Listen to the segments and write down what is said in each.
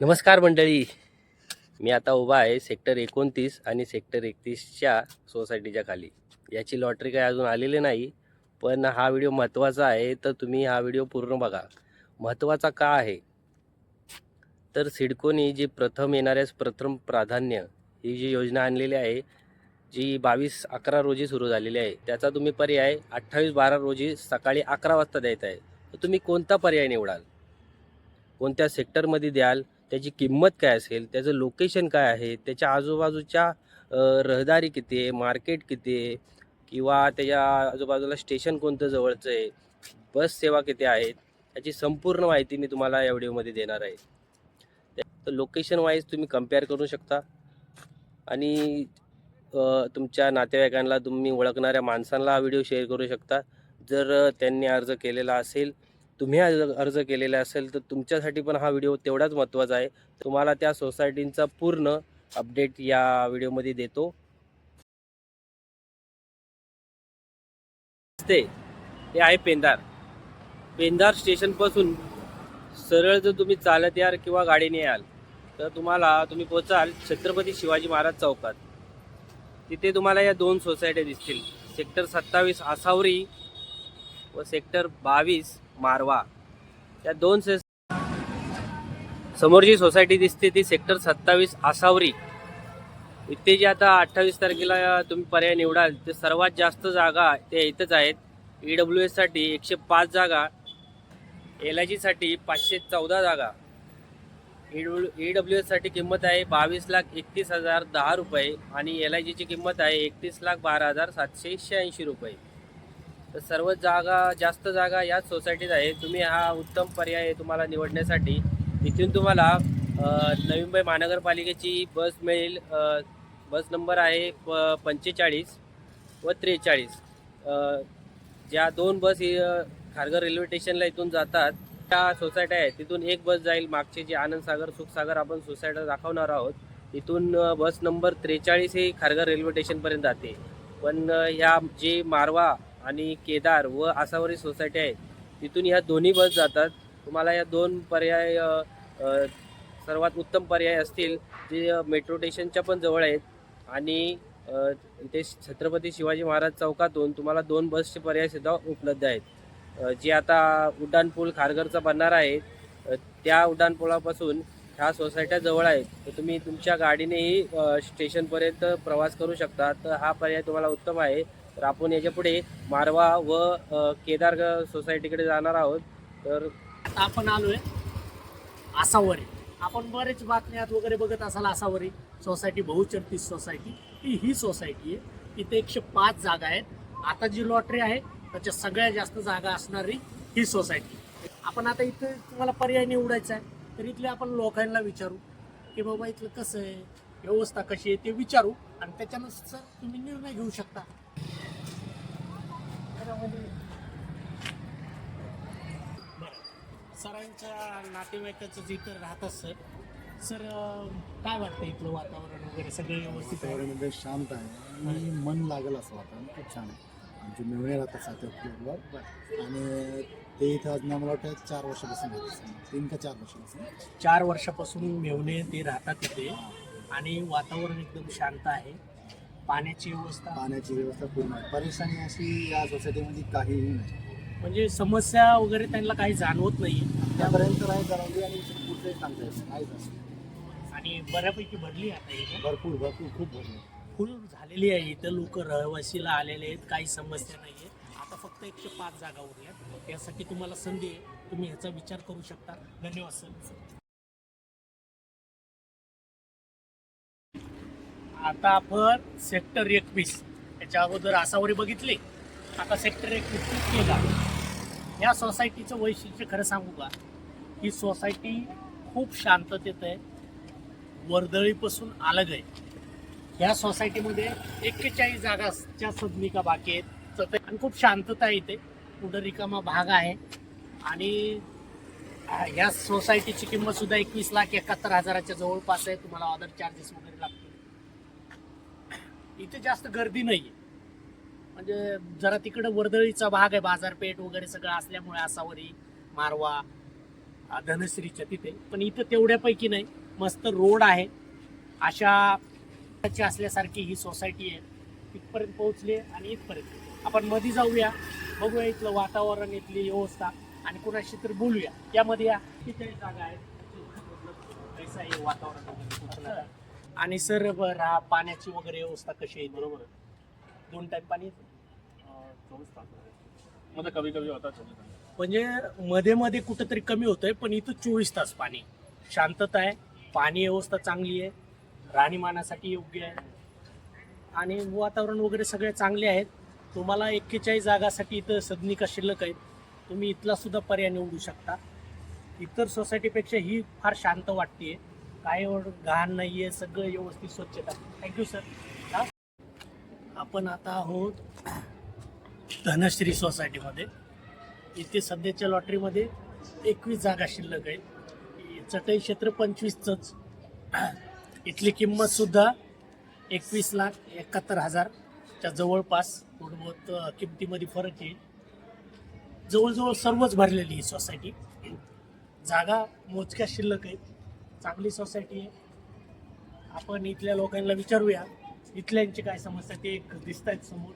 नमस्कार मंडळी. मी आता उभा आहे सेक्टर एकोणतीस आणि सेक्टर एकतीसच्या सोसायटीच्या खाली. याची लॉटरी काही अजून आलेली नाही पण हा व्हिडिओ महत्त्वाचा आहे तर तुम्ही हा व्हिडिओ पूर्ण बघा. महत्त्वाचा का आहे? तर सिडकोनी जी प्रथम येणाऱ्यास प्रथम प्राधान्य ही जी योजना आणलेली आहे जी बावीस अकरा रोजी सुरू झालेली आहे त्याचा तुम्ही पर्याय अठ्ठावीस बारा रोजी सकाळी अकरा वाजता द्यायचा आहे. तर तुम्ही कोणता पर्याय निवडाल? कोणत्या सेक्टरमध्ये द्याल? त्याची किंमत काय असेल त्याचं लोकेशन काय आहे त्याच्या आजूबाजूच्या रहदारी किती आहे मार्केट किती आहे किंवा त्याच्या आजूबाजूला स्टेशन कोणतं जवळचं आहे बस सेवा किती आहेत याची संपूर्ण माहिती मी तुम्हाला या व्हिडिओमध्ये देणार आहे. तर लोकेशन वाईज तुम्ही कंपेअर करू शकता. आणि तुमच्या नातेवाईकांना तुम्ही ओळखणाऱ्या माणसांना हा व्हिडिओ शेअर करू शकता. जर त्यांनी अर्ज केलेला असेल तुम्ही अर्ज केलेला असेल तर तुमच्यासाठी पण हा व्हिडिओ तेवढाच महत्त्वाचा आहे. तुम्हाला त्या सोसायटींचा पूर्ण अपडेट या व्हिडिओमध्ये देतो. ते हे आहे पेंदार पेंदार स्टेशनपासून सरळ जर तुम्ही चालत याल किंवा गाडीने याल तर तुम्हाला तुम्ही पोचाल छत्रपती शिवाजी महाराज चौकात. तिथे तुम्हाला या दोन सोसायट्या दिसतील. सेक्टर सत्तावीस आसावरी व सेक्टर बावीस मारवा. या दोन से समोर जी सोसायटी दिसते ती सेक्टर सत्तावीस आसावरी. इथे जी आता अठ्ठावीस तारखेला तुम्ही पर्याय निवडाल. ते सर्वात जास्त जागा ते इथंच आहेत. ई डब्ल्यू एससाठी एकशे पाच जागा. एल आय जीसाठी पाचशे चौदा जागा. E E W E W एससाठी किंमत आहे बावीस लाख एकतीस हजार दहा रुपये आणि एल आय जीची किंमत आहे एकतीस लाख बारा हजार सातशे शहाऐंशी रुपये. तर सर्व जागा जास्त जागा याच सोसायटीत आहे तुम्ही हा उत्तम पर्याय आहे तुम्हाला निवडण्यासाठी इथून तुम्हाला नवी मुंबई महानगरपालिकेची बस मिळेल. बस नंबर आहे प पंचेचाळीस व त्रेचाळीस. ज्या दोन बस ही, खारघर रेल्वे स्टेशनला इथून जातात त्या सोसायट्या आहेत. तिथून एक बस जाईल. मागचे जे आनंदसागर सुखसागर आपण सोसायट दाखवणार आहोत तिथून बस नंबर त्रेचाळीस ही खारघर रेल्वे स्टेशनपर्यंत जाते. पण ह्या जे मारवा आणि केदार व आसावरी सोसायटी आहे. तिथून ह्या दोन्ही बस जातात. तुम्हाला या दोन पर्याय सर्वात उत्तम पर्याय असतील जे मेट्रो स्टेशनच्या पण जवळ आहेत. आणि ते इथे छत्रपती शिवाजी महाराज चौकातून तुम्हाला दोन बसचे पर्याय सुद्धा उपलब्ध आहेत. जे आता उड्डाणपूल खारघरचा बनणार आहे त्या उड्डाणपुलापासून ह्या सोसायट्या जवळ आहेत. तर तुम्ही तुमच्या गाडीनेही स्टेशनपर्यंत प्रवास करू शकता. तर हा पर्याय तुम्हाला उत्तम आहे. तर आपण याच्यापुढे मारवा व केदार सोसायटीकडे जाणार आहोत. तर आता आपण आलोय आसावरी. आपण बरेच बातम्यात वगैरे बघत असाल आसावरी. सोसायटी बहुचर्चित सोसायटी. ती ही सोसायटी आहे. इथे एकशे पाच जागा आहेत. आता जी लॉटरी आहे त्याच्या सगळ्यात जास्त जागा असणारी ही सोसायटी. आपण आता इथे तुम्हाला पर्याय निवडायचा आहे. तर इथले आपण लोकांना विचारू की बाबा इथलं कसं आहे? व्यवस्था कशी आहे ते विचारू आणि त्याच्यानुसार तुम्ही निर्णय घेऊ शकता. बरं. सरांच्या नातेवाईकाचं जिथं राहतात सर सर काय वाटतं इथलं वातावरण वगैरे? सगळं व्यवस्थित आहे शांत आहे. आणि मन लागेल असं वातावरण खूप छान आहे. आमचे मेवणे राहतात सातत्य आणि ते इथं आज मला वाटतं चार वर्षापासून राहतात तीन का चार वर्षापासून चार वर्षापासून मेवणे ते राहतात इथे. आणि वातावरण एकदम शांत आहे. पाण्याची व्यवस्था? पाण्याची व्यवस्था पूर्ण आहे. परेशानी अशी या सोसायटीमध्ये काहीही नाही. म्हणजे समस्या वगैरे त्यांना काही जाणवत नाही त्यापर्यंत नाही जाणवली आणि पुढचंही सांगता येत नाही. आणि बऱ्यापैकी भरली आता इथे भरपूर भरपूर खूप भरपूर फुल झालेली आहे इथं. लोक रहिवासीला आलेले आहेत. काही समस्या नाही आहे आता फक्त एकशे पाच जागा उरल्यात. यासाठी तुम्हाला संधी आहे. तुम्ही ह्याचा विचार करू शकता. धन्यवाद सर आता आपण सेक्टर एकवीस. याच्या अगोदर आसावरी बघितली. आता सेक्टर एकवीस केला. या सोसायटीचं वैशिष्ट्य खरं सांगू का? ही सोसायटी खूप शांततेत आहे. वर्दळीपासून अलग आहे. या सोसायटीमध्ये एक्केचाळीस जागाच्या सदनिका बाकी आहेत. तर आणि खूप शांतता आहे इथे. कुठं रिकामा भाग आहे. आणि या सोसायटीची किंमत सुद्धा एकवीस लाख एकाहत्तर हजाराच्या जवळपास आहे. तुम्हाला ऑदर चार्जेस वगैरे लागतील. इथे जास्त गर्दी नाही म्हणजे जरा तिकडं वर्दळीचा भाग आहे बाजारपेठ वगैरे सगळं असल्यामुळे आसावरी मारवा धनश्रीच्या तिथे. पण इथं तेवढ्यापैकी नाही. मस्त रोड आहे. अशा असल्यासारखी ही सोसायटी आहे. इथपर्यंत पोहोचली आणि इथपर्यंत. आपण मध्ये जाऊया बघूया इथलं वातावरण इथली व्यवस्था आणि कुणाशी तर बोलूया. यामध्ये या. किती जागा आहेत कैसा आहे वातावरण आणि सर बरं हा पाण्याची वगैरे व्यवस्था कशी आहे? बरोबर? दोन टाइम पाणी येतं? चोवीस तासमध्ये कभी कभी होता चोवीस तास. म्हणजे मध्ये मध्ये कुठंतरी कमी होतंय पण इथं चोवीस तास पाणी. शांतता आहे पाणी व्यवस्था चांगली आहे राहणीमानासाठी योग्य आहे. आणि वातावरण वगैरे सगळे चांगले आहेत. तुम्हाला एक्केचाळीस जागासाठी इथं सदनिका शिल्लक आहेत. तुम्ही इथला सुद्धा पर्याय निवडू शकता. इतर सोसायटीपेक्षा ही फार शांत वाटते काय एवढं घाण नाही आहे सगळं व्यवस्थित स्वच्छता थँक्यू सर हा? आपण आता आहोत धनश्री सोसायटीमध्ये. इथे सध्याच्या लॉटरीमध्ये एकवीस जागा शिल्लक आहे चटई क्षेत्र पंचवीसचंच. इथली किंमतसुद्धा एकवीस लाख एकाहत्तर हजारच्या जवळपास थोडं बहुत किमतीमध्ये फरक येईल. जवळजवळ सर्वच भरलेली ही सोसायटी. जागा मोजक्या शिल्लक आहेत. चांगली सोसायटी आहे. आपण इथल्या लोकांना विचारूया इथल्यांची काय समस्या ते एक दिसत आहेत समोर.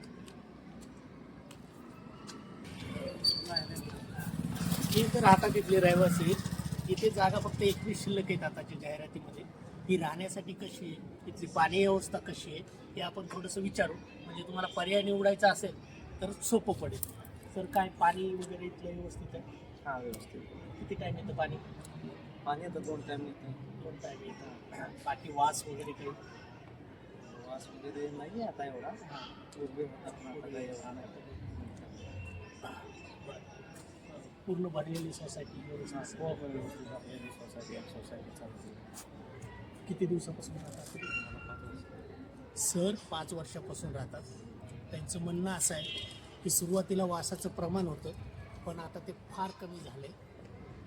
हे तर राहतात इथले रहिवासी आहेत. इथे जागा फक्त एकवीस शिल्लक आहेत आताच्या जाहिरातीमध्ये. ही राहण्यासाठी कशी आहे? इथली पाणी व्यवस्था कशी आहे? हे आपण थोडंसं विचारू. म्हणजे तुम्हाला पर्याय निवडायचा असेल तर सोपं पडेल. सर काय पाणी वगैरे इथलं व्यवस्थित आहे? हा व्यवस्थित किती टाईम येतं पाणी? पाणी आता दोन टाइम येते. दोन टाईम येतं. बाकी वास वगैरे काही? वास वगैरे नाही आहे आता एवढा. पूर्वी होता पण आता काही एवढा नाही. पूर्ण भरलेली सोसायटी हा, व्यवस्थित सर्व पण व्यवस्थित आपली सोसायटी सोसायटी चालते किती दिवसापासून राहतात सर पाच वर्षापासून राहतात. त्यांचं म्हणणं असं आहे की सुरुवातीला वासाचं प्रमाण होतं पण आता ते फार कमी झालं आहे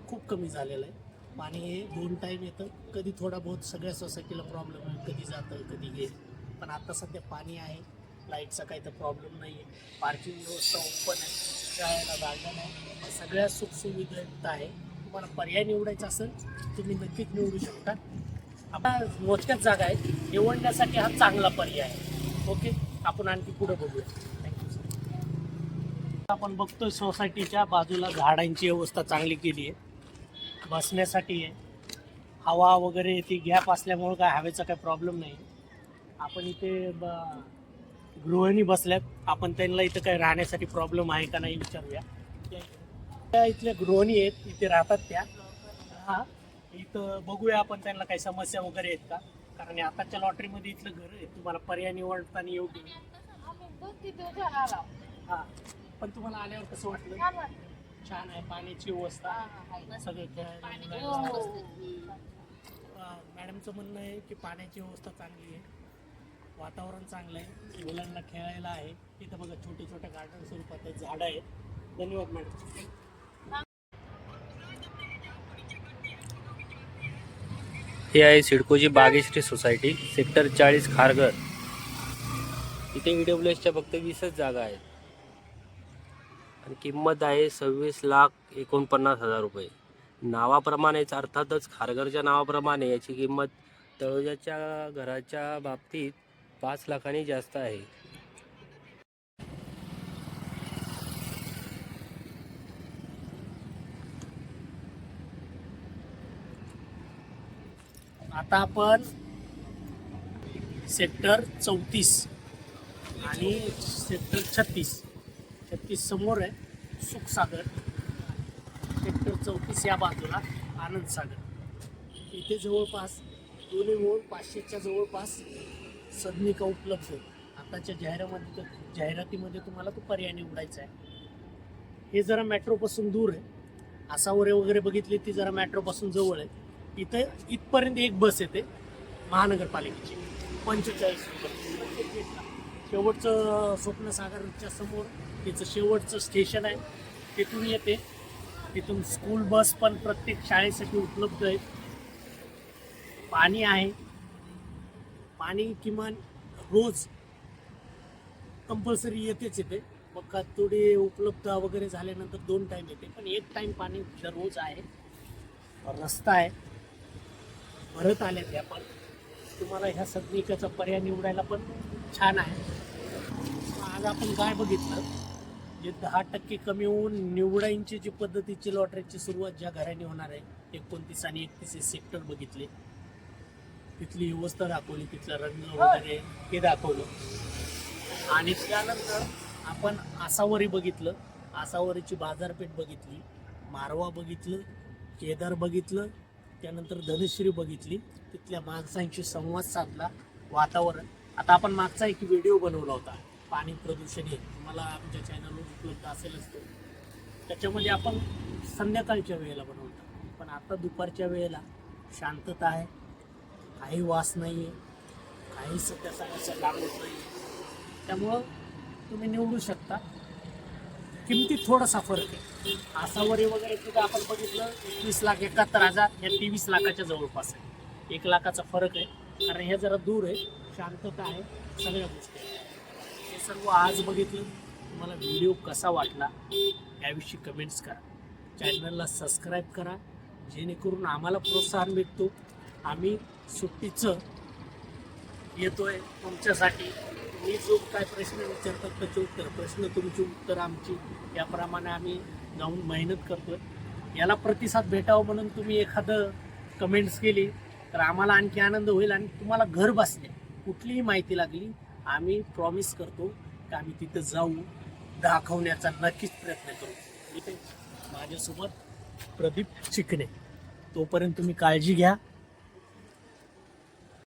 खूप कमी झालेलं आहे. पाणी हे दोन टाईम येतं. कधी थोडा बहुत सगळ्या सोसायटीला प्रॉब्लेम आहे कधी जातं कधी घेत पण आता सध्या पाणी आहे. लाईटचा काही तर प्रॉब्लेम नाही आहे पार्किंग व्यवस्था ओपन आहे. खेळायला गार्डन आहे सगळ्या सुखसुविधा आहे. तुम्हाला पर्याय निवडायचा असेल तुम्ही नक्कीच निवडू शकता. आपला मोजक्याच जागा आहेत. निवडण्यासाठी हा चांगला पर्याय आहे. ओके आपण आणखी पुढे बघूया. थँक्यू सर आपण बघतोय सोसायटीच्या बाजूला झाडांची व्यवस्था चांगली केली आहे. बसण्यासाठी आहे. हवा वगैरे ती गॅप असल्यामुळं काय हवेचा काही प्रॉब्लेम नाही. आपण इथे ब गृहिणी बसल्यात. आपण त्यांना इथं काही राहण्यासाठी प्रॉब्लेम आहे का नाही विचारूया. त्या इथल्या गृहिणी आहेत इथे राहतात त्या. हा इथं बघूया आपण त्यांना काही समस्या वगैरे आहेत का? कारण आताच्या लॉटरीमध्ये इथलं घर आहे. तुम्हाला पर्याय निवडताना योग्य. हा पण तुम्हाला आल्यावर कसं वाटलं. छान आहे पाण्याची व्यवस्था आहे. सगळं मॅडमचं म्हणणं आहे की पाण्याची व्यवस्था चांगली आहे. वातावरण चांगलं आहे. मुलांना खेळायला आहे. इथं बघा छोटे छोटे गार्डन स्वरूपात आहेत झाडं आहेत. धन्यवाद मॅडम. ही आहे सिडकोची बागेश्री सोसायटी सेक्टर चाळीस खारघर. इथे ई डब्ल्यू एसच्या फक्त वीसच जागा आहेत. आणि किंमत आहे सव्वीस लाख एकोणपन्नास हजार रुपये. नावाप्रमाणेच अर्थातच खारघरच्या नावाप्रमाणे याची किंमत तळोजाच्या घराच्या बाबतीत पाच लाखांनी जास्त आहे. आता आपण सेक्टर चौतीस आणि सेक्टर छत्तीस. छत्तीस समोर आहे सुखसागर. सेक्टर चौतीस या बाजूला आनंद सागर. इथे जवळपास दोन्ही मिळून पाचशेच्या जवळपास सदनिका उपलब्ध आहेत. आताच्या जाहिरामध्ये जाहिरातीमध्ये तुम्हाला तो पर्याय निवडायचा आहे. हे जरा मेट्रोपासून दूर आहे. आसावरे वगैरे बघितली ती जरा मेट्रोपासून जवळ आहे. इथे इथपर्यंत एक बस येते महानगरपालिकेची. पंचेचाळीस रुपये. शेवटचं स्वप्नसागरच्या समोर तिचं शेवटचं स्टेशन आहे. तिथून येते. तिथून स्कूल बस पण प्रत्येक शाळेसाठी उपलब्ध आहे. पाणी आहे. पाणी किमान रोज कंपल्सरी येतेच येते मग का थोडी उपलब्ध वगैरे झाल्यानंतर दोन टाईम येते. पण एक टाईम पाणी रोज आहे. रस्ता आहे. परत आले त्या पण. तुम्हाला ह्या सदनिकाचा पर्याय निवडायला पण छान आहे. आज आपण काय बघितलं? जे दहा टक्के कमी होऊन निवडाईंची जी पद्धतीची लॉटरीची सुरुवात ज्या घराने होणार आहे एकोणतीस आणि एकतीस हे सेक्टर बघितले. तिथली व्यवस्था दाखवली तिथला रंग वगैरे हे दाखवलं. आणि त्यानंतर आपण आसावरी बघितलं. आसावरीची बाजारपेठ बघितली मारवा बघितलं केदार बघितलं त्यानंतर धनश्री बघितली. तिथल्या माणसांशी संवाद साधला वातावरण. आता आपण मागचा एक व्हिडिओ बनवला होता. पाणी प्रदूषण हे तुम्हाला आमच्या चॅनलवर उपलब्ध असेलच तो. त्याच्यामध्ये आपण संध्याकाळच्या वेळेला बनवतो. पण आता दुपारच्या वेळेला शांतता आहे. काही वास नाही आहे काही सध्या सांगायचं लागत नाही त्यामुळं तुम्ही निवडू शकता. किमतीत थोडासा फरक आहे. आसावरी वगैरे तिथं आपण बघितलं एकवीस लाख एकाहत्तर हजार या तेवीस लाखाच्या जवळपास आहे. एक लाखाचा फरक आहे. कारण हे जरा दूर आहे. शांतता आहे. सगळ्या गोष्टी सर्व आज बघितलं तुम्हाला व्हिडिओ कसा वाटला याविषयी कमेंट्स करा. चॅनलला सबस्क्राईब करा जेणेकरून आम्हाला प्रोत्साहन भेटतो. आम्ही सुट्टीचं येतोय तुमच्यासाठी. मी जो काय प्रश्न विचारतात त्याचे उत्तर प्रश्न तुमची उत्तर आमची याप्रमाणे आम्ही जाऊन मेहनत करतोय. याला प्रतिसाद भेटावं म्हणून तुम्ही एखादं कमेंट्स केली तर आम्हाला आणखी आनंद होईल आणि तुम्हाला घर बसल्या कुठलीही माहिती लागली आम्ही प्रॉमिस करतो की आम्ही तिथं जाऊ दाखवण्याचा नक्कीच प्रयत्न करू. इथे माझ्यासोबत प्रदीप चिकणे तोपर्यंत तुम्ही काळजी घ्या.